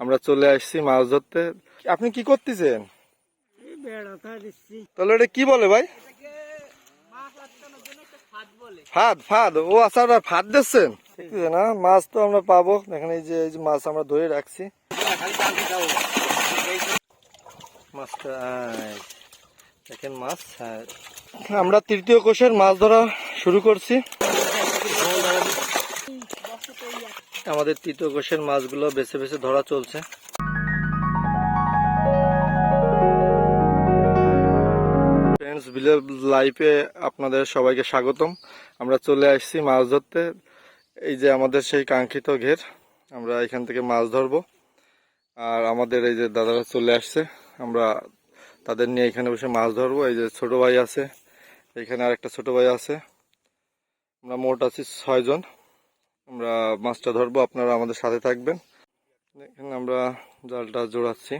আমরা চলে আসছি মাছ ধরতে। আপনি কি করতেছেন? তাহলে এটা কি বলে ভাই? ফাদ ফাদ ও আচ্ছা ওরা ফাদ দিচ্ছেন? না মাছ তো আমরা পাবো। এখানে এই যে এই যে মাছ আমরা ধরে রাখছি। মাছটা দেখেন মাছ হ্যাঁ। আমরা তৃতীয় কোষের মাছ ধরা শুরু করছি। আমাদের তৃতীয় কোষের মাছগুলো বেছে বেছে ধরা চলছে। ফ্রেন্ডস ভিলেজ লাইফে আপনাদের সবাইকে স্বাগতম। আমরা চলে আসছি মাছ ধরতে। এই যে আমাদের সেই কাঙ্ক্ষিত ঘের, আমরা এখান থেকে মাছ ধরবো। আর আমাদের এই যে দাদারা চলে আসছে, আমরা তাদের নিয়ে এখানে বসে মাছ ধরবো। এই যে ছোট ভাই আছে, এখানে আর একটা ছোট ভাই আছে। আমরা মোট আছি ছয়জন। আমরা মাছটা ধরবো আপনারা আমাদের সাথে থাকবেন। এখানে আমরা জালটা জোড়াচ্ছি।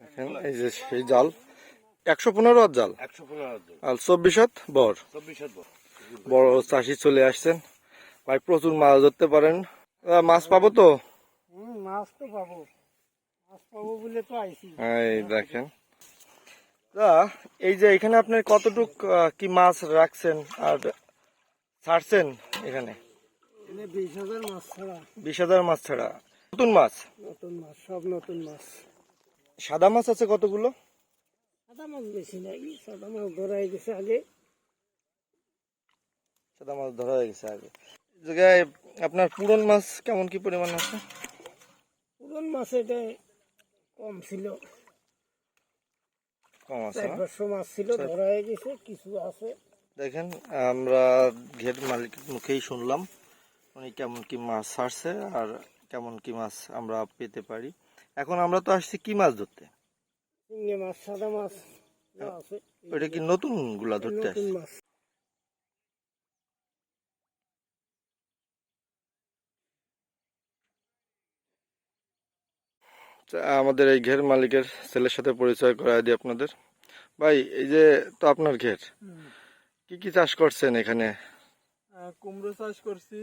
দেখেন এই যে সেই জাল। একশো পনেরো হাত জাল। একশো পনেরো আর চব্বিশ হাত বর। চব্বিশ হাত বড়। বড় চাষি চলে আসছেন। ভাই প্রচুর মাছ ধরতে পারেন। মাছ পাবো তো? মাছ তো পাবো। মাছ পাবো বলে তো আইছি। এই দেখেন। তা এই যে এখানে আপনার কতটুক কি মাছ রাখছেন? আর ছাড়ছেন এখানে? বিশ হাজার মাছ ছাড়া। বিশ হাজার মাছ ছাড়া। নতুন মাছ? নতুন মাছ সব নতুন মাছ। সাদা মাছ আছে কতগুলো? সাদা মাছ বেশি নাই সাদা মাছ ধরা হয়ে গেছে আগে। সাদা মাছ ধরা হয়ে গেছে আগে। জায়গায় আপনার পুরন মাছ কেমন কি পরিমাণ আছে? পুরন মাছ এটা কম ছিল। কম আছে চার মাছ ছিল ধরা হয়ে গেছে কিছু আছে। দেখেন আমরা ঘের মালিকের মুখেই শুনলাম উনি কেমন কি মাছ ছাড়ছে আর কেমন কি মাছ আমরা পেতে পারি। এখন আমরা তো আসছি কি মাছ ধরতে? চিংড়ি মাছ সাদা মাছ ওইটা কি নতুনগুলা ধরতে নতুন আসছে? আমাদের এই ঘের মালিকের ছেলের সাথে পরিচয় করাই দিই আপনাদের। ভাই এই যে তো আপনার ঘের। কি কি চাষ করছেন এখানে? কুমড়ো চাষ করছি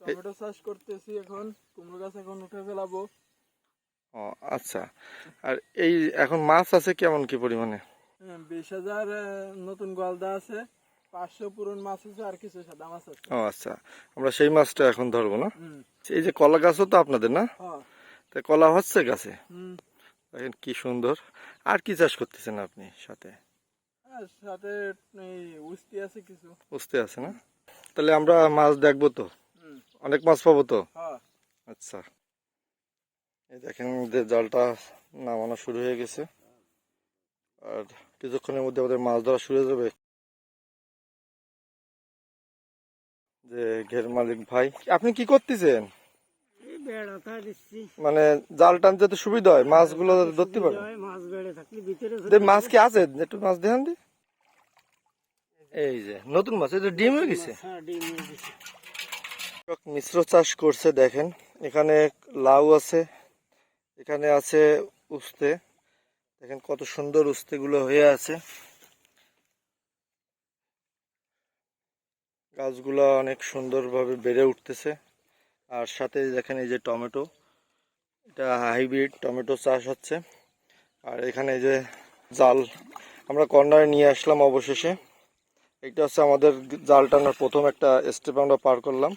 টমেটো চাষ করতেছি এখন কুমড়ো গাছ এখন উঠে ফেলাবো। ও আচ্ছা। আর এই এখন মাছ আছে কেমন কি পরিমাণে? হ্যাঁ, বিশ হাজার নতুন গলদা আছে পাঁচশো পুরন মাছ আছে আর কিছু সাদা মাছ আছে। ও আচ্ছা। আমরা সেই মাছটা এখন ধরবো না? এই যে কলা গাছও তো আপনাদের না? তা কলা হচ্ছে গাছে? দেখেন কি সুন্দর। আর কি চাষ করতেছেন আপনি সাথে? সাথে এই উস্তি আছে কিছু। বুঝতে আছে না? তাহলে আমরা মাছ দেখব তো? অনেক মাছ পাবো তো? হ্যাঁ। আচ্ছা। এই দেখেন আমাদের জালটা নামানো শুরু হয়ে গেছে। আর কিছুক্ষণের মধ্যে আমাদের মাছ ধরা শুরু হয়ে যাবে। যে ঘের মালিক ভাই আপনি কি করতেছেন? এই বেড়াটা দিচ্ছি। মানে জাল টানতে তো সুবিধা হয় মাছগুলো যাতে ধরতে পারে হয়, মাছ বেড়ে থাকলে ভিতরে দে, মাছ কি আছে? একটু মাছ দেখান দি। এই যে নতুন মাছ এই ডিম হয়ে গেছে? হ্যাঁ মিশ্র চাষ করছে দেখেন। এখানে লাউ আছে এখানে আছে উস্তে। দেখেন কত সুন্দর উস্তেগুলো হয়ে আছে। গাছগুলো অনেক সুন্দরভাবে বেড়ে উঠতেছে। আর সাথে দেখেন এই যে টমেটো এটা হাইব্রিড টমেটো চাষ হচ্ছে। আর এখানে এই যে জাল আমরা কর্নারে নিয়ে আসলাম অবশেষে। এটা হচ্ছে আমাদের জাল টানার প্রথম একটা স্টেপ আমরা পার করলাম।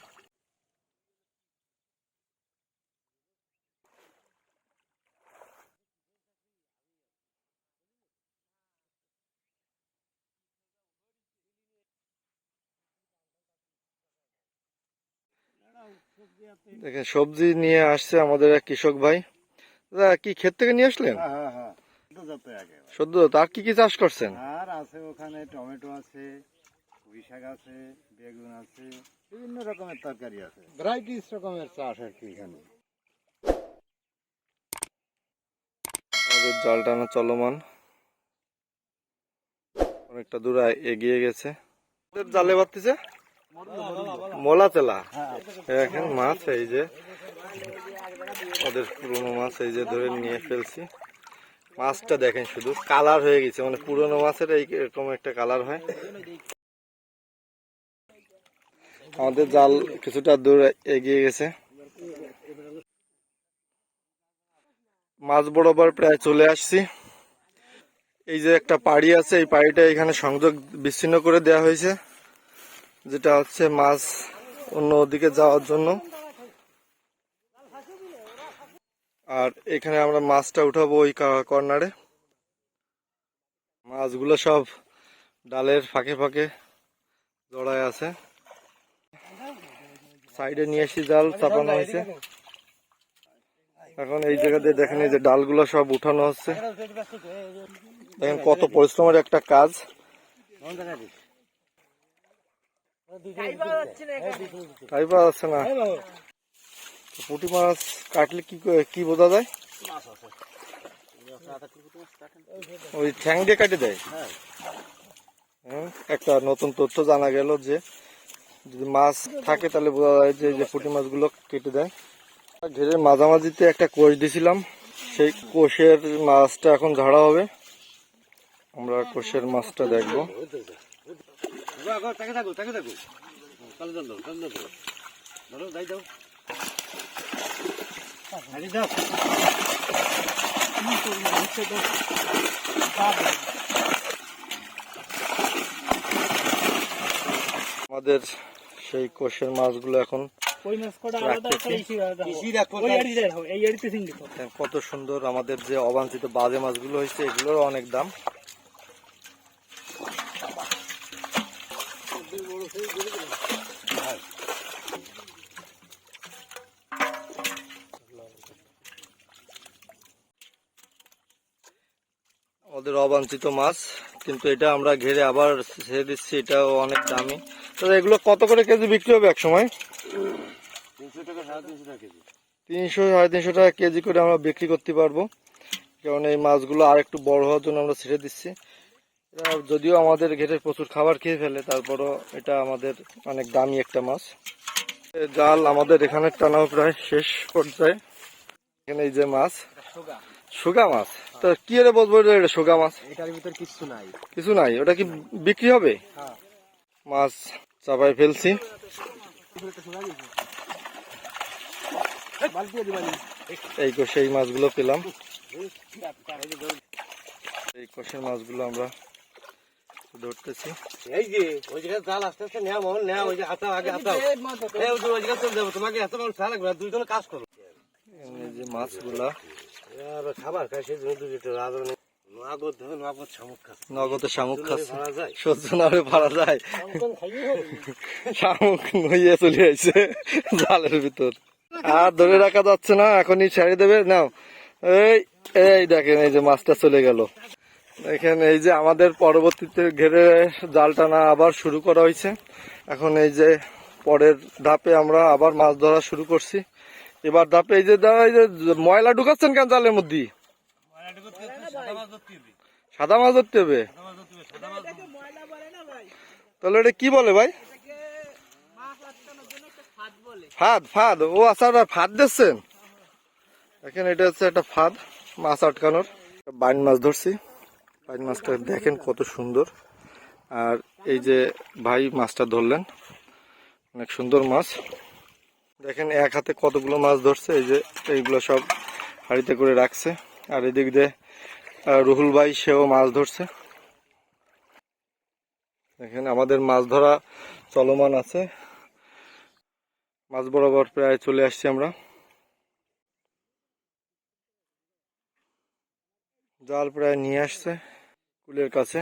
দেখেন সবজি নিয়ে আসছে আমাদের এক কৃষক ভাই। কি ক্ষেত থেকে নিয়ে আসলেন? হ্যাঁ হ্যাঁ হ্যাঁ সদ্য তার কি কি চাষ করছেন? আর আছে ওখানে টমেটো আছে শাক আছে বেগুন আছে বিভিন্ন রকমের তরকারি আছে। ভ্যারাইটিস রকমের চাষ আর কি এখানে। আমাদের জাল টানা চলমান। অনেকটা দূর এগিয়ে গেছে। ওদের জালে বাড়তেছে? মোলা তেলা। এখন মাছ এই যে ওদের পুরোনো মাছ এই যে ধরে নিয়ে ফেলছি। মাছটা দেখেন শুধু কালার হয়ে গেছে মানে পুরোনো মাছের এই এইরকম একটা কালার হয়। আমাদের জাল কিছুটা দূর এগিয়ে গেছে। মাছ বরাবর প্রায় চলে আসছি। এই যে একটা পাড়ি আছে, এই পাড়িটা এখানে সংযোগ বিচ্ছিন্ন করে দেয়া হয়েছে, যেটা হচ্ছে মাছ অন্য দিকে যাওয়ার জন্য। আর এখানে আমরা মাছটা উঠাবো ওই কর্নারে। মাছগুলো সব ডালের ফাঁকে ফাঁকে জড়ায় আছে। সাইডে নিয়ে এসে জাল চাপানো হয়েছে। এখন এই জায়গাতে দেখেন এই যে ডালগুলো সব উঠানো হচ্ছে। দেখেন কত পরিশ্রমের একটা কাজ। তাই পাওয়া যাচ্ছে না। পুঁটি মাছ কাটলে কি কি বোঝা যায়? ওই ঠ্যাং দিয়ে কাটে দেয়? হ্যাঁ, একটা নতুন তথ্য জানা গেল যে যদি মাছ থাকে তাহলে বোঝা যায় যে যে পুঁটি মাছগুলো কেটে দেয়। ঘেরের মাঝামাঝিতে একটা কোষ দিছিলাম। সেই কোষের মাছটা এখন ঝাড়া হবে। আমরা কোষের মাছটা দেখব। আমাদের সেই কোষের মাছগুলো এখন দেখো কত সুন্দর আমাদের যে অবাঞ্ছিত বাজে মাছগুলো হয়েছে এগুলোর অনেক দাম। আমাদের অবাঞ্ছিত মাছ কিন্তু এটা আমরা ঘেরে আবার ছেড়ে দিচ্ছি এটাও অনেক দামি। তো এগুলো কত করে কেজি বিক্রি হবে এক সময় তিনশো সাড়ে তিনশো টাকা কেজি করে আমরা বিক্রি করতে পারব। কারণ এই মাছগুলো আর একটু বড় হওয়ার জন্য আমরা ছেড়ে দিচ্ছি। এটা যদিও আমাদের ঘেরে প্রচুর খাবার খেয়ে ফেলে তারপরও এটা আমাদের অনেক দামি একটা মাছ। জাল আমাদের এখানে টানাও প্রায় শেষ পর্যায়ে। এখানে এই যে মাছ। সুগা মাছ? তো কি এর বলব এটা সুগা মাছ? এটার ভিতর কিচ্ছু নাই। কিছু নাই? ওটা কি বিক্রি হবে? মাছ চাপাই ফেলছি। এই কোষে এই মাছগুলো পেলাম। এই কোষের মাছগুলো আমরা ধরতেছি। এই যে ওই জায়গায় জাল আস্তে আস্তে নেওয়া মহল নেওয়া ওই যে হাতাও আগে এই ওই জায়গায় চলে যাব তোমাকে এত মানুষ ছাড়া লাগবে দুইজনে কাজ করো। এই যে মাছগুলা। আর খাবার খাই সেই জন্য দুটো নগদ শামুক খাচ্ছে নগদে শামুক খাচ্ছে ধরা যায় সহ্য না পারা যায়। শামুক নইয়ে চলে আইছে জালের ভিতর। আর ধরে রাখা যাচ্ছে না এখনই ছেড়ে দেবে। নাও এই এই দেখেন এই যে মাছটা চলে গেল। দেখেন এই যে আমাদের পরবর্তীতে ঘেরে জাল টানা আবার শুরু করা হয়েছে এখন এই যে পরের ধাপে আমরা আবার মাছ ধরা শুরু করছি। এবার ধাপে এই যে এই যে ময়লা ঢুকাচ্ছেন কেন জালের মধ্যে? সাদা মাছ ধরতে হবে। তাহলে এটা কি বলে ভাই? ফাদ ফাদ ও আচ্ছা ফাদ দিচ্ছেন? দেখেন এটা হচ্ছে একটা ফাদ মাছ আটকানোর। বাইন মাছ ধরছি। বাইন মাছটা দেখেন কত সুন্দর। আর এই যে ভাই মাছটা ধরলেন অনেক সুন্দর মাছ। দেখেন এক হাতে কতগুলো মাছ ধরছে এই যে এইগুলো সব হাড়িতে করে রাখছে। আর এদিক দিয়ে রুহুল ভাই, সেও মাছ ধরছে। দেখেন, আমাদের মাছ ধরা চলমান আছে। মাছ বরাবর প্রায় চলে আসছি আমরা। জাল প্রায় নিয়ে আসছে কুলের কাছে।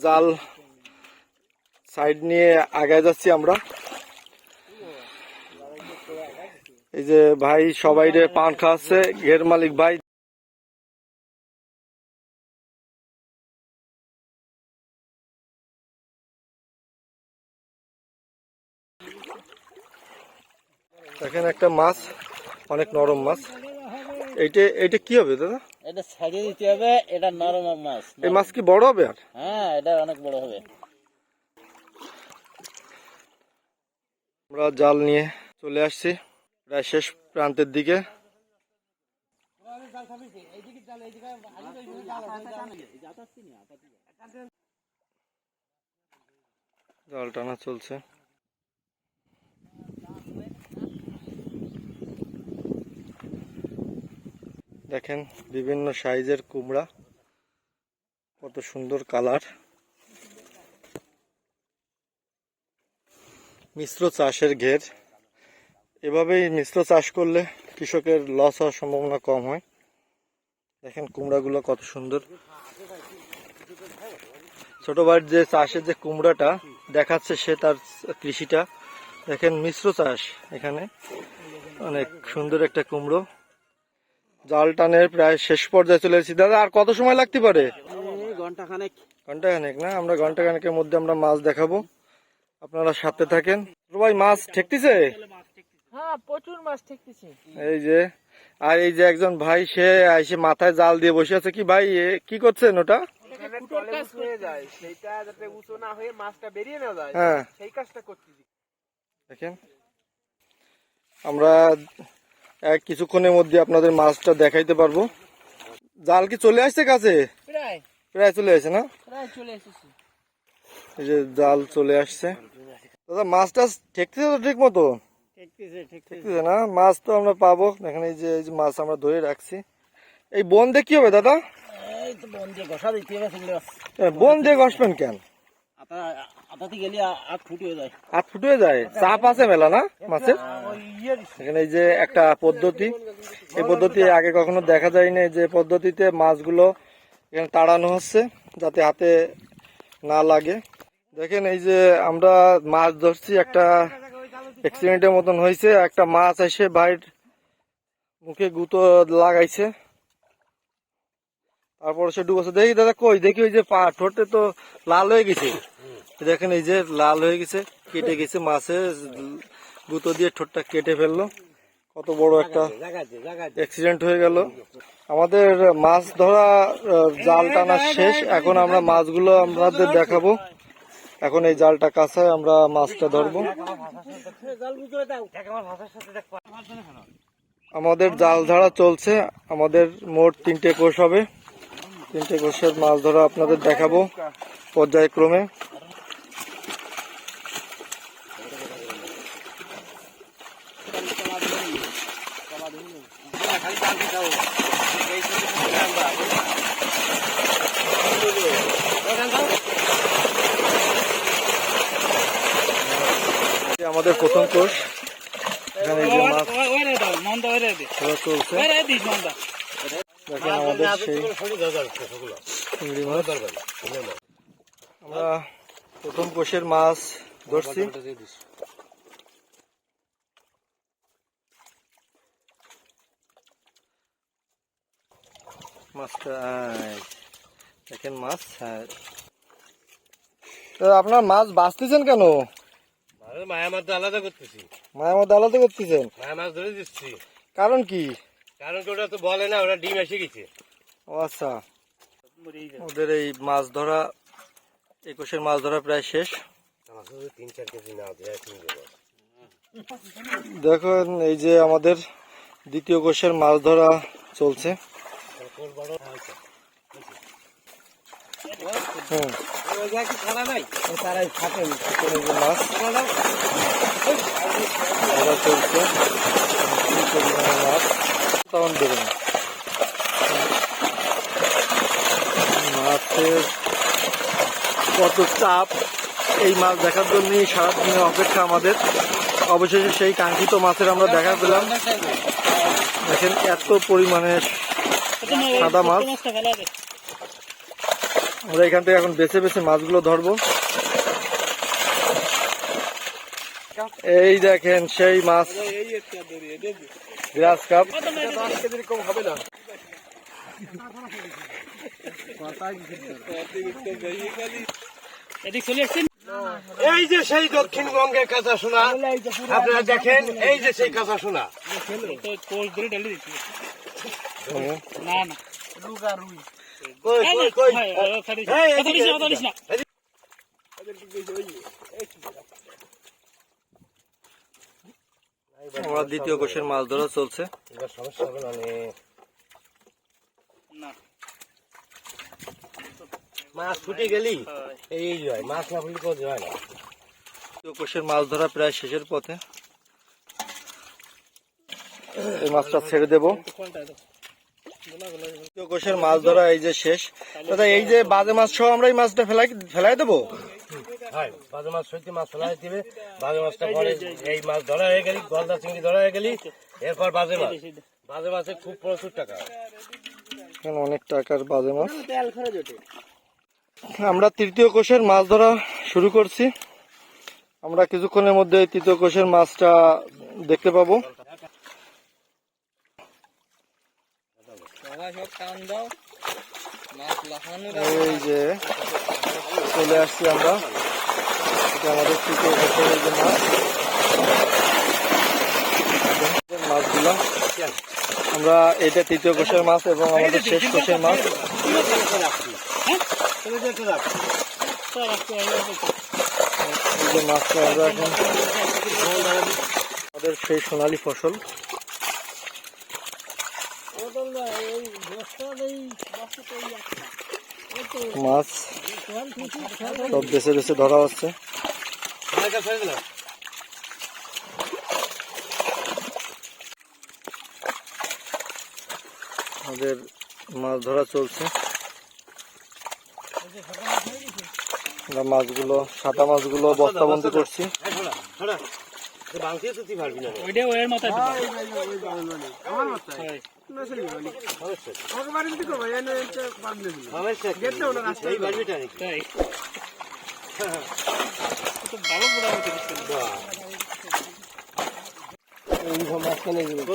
জাল সাইড নিয়ে আগায় যাচ্ছি আমরা। এই যে ভাই সবাই রে পান খাওয়াচ্ছে ঘের মালিক ভাই। দেখেন একটা মাছ অনেক নরম মাছ। এইটা এইটা কি হবে দাদা? এটা ছাড়িয়ে দিতে হবে এটা নরম মাছ। এই মাছ কি বড় হবে আর? হ্যাঁ এটা অনেক বড় হবে। আমরা জাল নিয়ে চলে আসছি। প্রায় শেষ প্রান্তের দিকে। জল টানা চলছে। দেখেন বিভিন্ন সাইজের কুমড়া, কত সুন্দর কালার। মিশ্র চাষের ঘের। এভাবেই মিশ্র চাষ করলে কৃষকের লস হওয়ার সম্ভাবনা কম হয়। দেখেন কুমড়াগুলো কত সুন্দর। ছোট ভাইয়ের যে চাষের যে কুমড়াটা দেখাচ্ছে সে তার কৃষিটা। দেখেন মিশ্র চাষ এখানে। অনেক সুন্দর একটা কুমড়ো। জাল টানের প্রায় শেষ পর্যায়ে চলে এসেছি। দাদা আর কত সময় লাগতে পারে? ঘণ্টা খানেক না? আমরা ঘণ্টা খানেকের মধ্যে আমরা মাছ দেখাবো। আপনারা সাথে থাকেন। ভাই মাছ ঠেকতেছে? হ্যাঁ প্রচুর মাছ ঠেকতেছে। এই যে আর এই যে একজন ভাই সে এসে মাথায় জাল দিয়ে বসে আছে। কি ভাই এ কি করছেন ওটা? হয়ে যায়। সেইটা যাতে উঁচু না হয়ে মাছটা বেরিয়ে না যায়। হ্যাঁ। সেই কাজটা করতেছি। দেখেন। আমরা এক কিছুক্ষণের মধ্যে আপনাদের মাছটা দেখাইতে পারব। জাল কি চলে আসছে কাছে? প্রায়। প্রায় চলে আসছে না? প্রায় চলে এসেছি। এই যে জাল চলে আসছে। দাদা মাছটা ঠেকতেছে তো ঠিক মতো ঠেকতেছে না? মাছ তো আমরা পাবো। দেখেন এই যে এই যে মাছ আমরা ধরে রাখছি। এই বন দিয়ে কি হবে দাদা? বন দিয়ে ঘষবেন কেন? আট ফুট হয়ে যায়। চাপ আছে মেলা না মাছের? এখানে এই যে একটা পদ্ধতি। এই পদ্ধতি আগে কখনো দেখা যায়নি যে পদ্ধতিতে মাছগুলো এখানে তাড়ানো হচ্ছে যাতে হাতে না লাগে। দেখেন এই যে আমরা মাছ ধরছি একটা অ্যাক্সিডেন্টের মতন হয়েছে, একটা মাছ এসে বাইর মুখে গুঁতো লাগাইছে। তারপর সে ডুবেছে দেখি দাদা কই? দেখি ওই যে পা, ঠোঁটে তো লাল হয়ে গেছে। দেখেন এই যে লাল হয়ে গেছে, কেটে গেছে মাছে গুঁতো দিয়ে ঠোঁটটা কেটে ফেলল। কত বড় একটা অ্যাক্সিডেন্ট হয়ে গেল। আমাদের মাছ ধরা জাল টানা শেষ। এখন আমরা মাছগুলো আমাদের দেখাবো। এখন এই জালটা কাছায় আমরা মাছটা ধরবো। আমাদের জাল ধরা চলছে, আমাদের মোট তিনটে কোষ হবে। তিনটে কোষের মাছ ধরা আপনাদের দেখাবো পর্যায়ক্রমে এই আমাদের প্রথম কোষ এখানে এই যে মাছ ধরা চলছে দেখেন আমাদের সেই চিংড়ি মাছ। আমরা প্রথম কোষের মাছ ধরছি। মাছটা দেখেন মাছ হ্যাঁ। আপনার মাছ বাঁচতেছেন কেন? মায়া মাছ আলাদা করতেছি। মায়ের মধ্যে আলাদা করতেছেন। মায়া মাছ ধরে দিচ্ছি। কারণ কি? কারণ কি ওটা তো বলে না ওটা ডিম এসে গেছে। ও আচ্ছা। ওদের এই মাছ ধরা একুশের মাছ ধরা প্রায় শেষ। তিন চার কেজি দেয় দেখুন এই যে আমাদের দ্বিতীয় কোষের মাছ ধরা চলছে। মাছ চলছে। কি পরিমাণে মাছ তখন দেখুন মাছের কত চাপ এই মাছ দেখার জন্যই সারাদিনের অপেক্ষা আমাদের। অবশেষে সেই কাঙ্ক্ষিত মাছের আমরা দেখা পেলাম। দেখেন এত পরিমাণে সাদা মাছ। আমরা এখান থেকে এখন বেছে বেছে মাছগুলো ধরবো। এই দেখেন সেই মাছ। গ্রাস কাপ। এই যে সেই দক্ষিণবঙ্গের কাঁচা সোনা আপনারা দেখেন এই যে সেই কাঁচা সোনা কই কই কই? এই, এদিকে, এদিকে। দ্বিতীয় কোষের মাছ ধরা চলছে। এবার সমস্যা হবে না মাছ ফুটে গেলি? এই হয় মাছ না ফুটলে কাজ হয় না। কোষের মাছ ধরা প্রায় শেষের পথে। এই মাছটা ছেড়ে দেব। কোষের মাছ ধরা এই যে শেষ। দাদা এই যে বাজে মাছ সহ আমরা এই মাছটা ফেলাই ফেলাই দেবো? হয় বাজে মাছ সইতে মাছ ফেলা দিবে। বাজে মাছটা পরে এই মাছ ধরা হয়ে গেলি গলদা চিংড়ি ধরা হয়ে গেলি এরপর বাজে মাছ। বাজে মাছে খুব প্রচুর টাকা। এখানে অনেক টাকার বাজে মাছ? আমরা তৃতীয় কোষের মাছ ধরা শুরু করছি। আমরা কিছুক্ষণের মধ্যে তৃতীয় কোষের মাছটা দেখতে পাবো। এই যে চলে আসছি আমরা। আমাদের তৃতীয় কোষের মাছ। মাছগুলো। আমরা এটা তৃতীয় কোষের মাছ এবং আমাদের শেষ কোষের মাছ। মাছটা আমরা এখন আমাদের সেই সোনালী ফসল। মাছ সব বেছে বেছে ধরা হচ্ছে। আমাদের মাছ ধরা চলছে। আমরা মাছগুলো সাদা মাছগুলো বস্তাবন্দি করছি।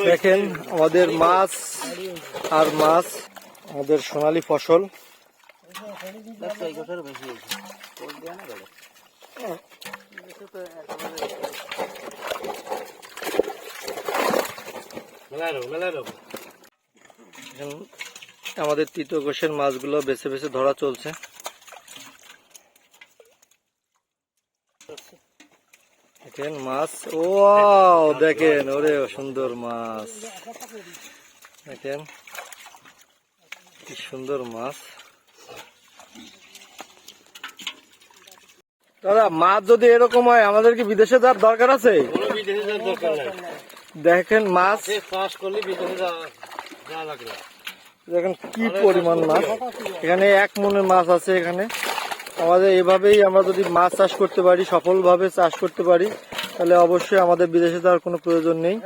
দেখেন আমাদের মাছ আর মাছ আমাদের সোনালী ফসল। আমাদের তৃতীয় কোষের মাছগুলো বেছে বেছে ধরা চলছে। দেখেন মাছ। ও দেখেন, ওরে সুন্দর মাছ। দেখেন, কি সুন্দর মাছ। দাদা মাছ যদি এরকম হয় আমাদের কি বিদেশে যাওয়ার দরকার আছে? দেখেন মাছ। চাষ করলে বিদেশে যাওয়া যাওয়া দেখেন কি পরিমাণ মাছ। এখানে এক মনের মাছ আছে এখানে। আমাদের এভাবেই আমরা যদি মাছ চাষ করতে পারি সফলভাবে চাষ করতে পারি তাহলে অবশ্যই আমাদের বিদেশে যাওয়ার কোনো প্রয়োজন নেই।